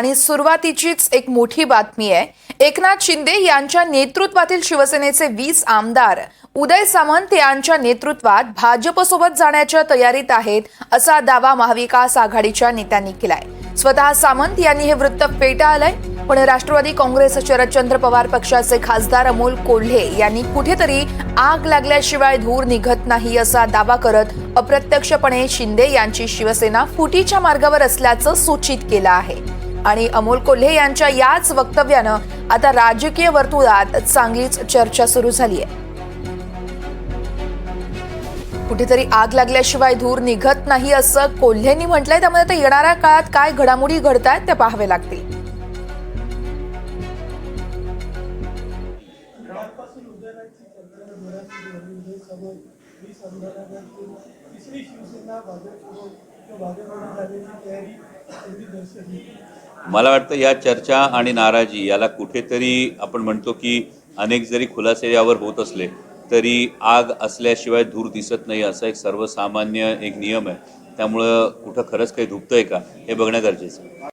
आणि सुरुवातीचीच एक मोठी बातमी आहे. एकनाथ शिंदे यांच्या नेतृत्वातील शिवसेनेचे वीस आमदार उदय सामंत यांच्या नेतृत्वात भाजपसोबत जाण्याच्या तयारीत आहेत असा दावा महाविकास आघाडीच्या नेत्यांनी केलाय. स्वतः सामंत यांनी हे वृत्त फेटाळलंय पण राष्ट्रवादी काँग्रेस शरदचंद्र पवार पक्षाचे खासदार अमोल कोल्हे यांनी कुठेतरी आग लागल्याशिवाय धूर निघत नाही असा दावा करत अप्रत्यक्षपणे शिंदे यांची शिवसेना फुटीच्या मार्गावर असल्याचं सूचित केलं आहे. आणि अमोल कोल्हे यांच्या याच वक्तव्यानं आता राजकीय वर्तुळात चांगलीच चर्चा सुरू झाली आहे कुठेतरी आग लागल्याशिवाय धूर निघत नाही असं कोल्हेंनी म्हटलंय. त्यामुळे आता येणाऱ्या काळात काय घडामोडी घडतायत त्या पाहावे लागतील. तिसरी शिवसेना तयारी दर्शवली मला वाटतं या चर्चा आणि नाराजी याला कुठेतरी आपण म्हणतो की अनेक जरी खुलासे यावर होत असले तरी आग असल्याशिवाय धूर दिसत नाही असा एक सर्वसामान्य एक नियम आहे. त्यामुळं कुठं खरंच काही धुपतंय का हे बघणं गरजेचं आहे.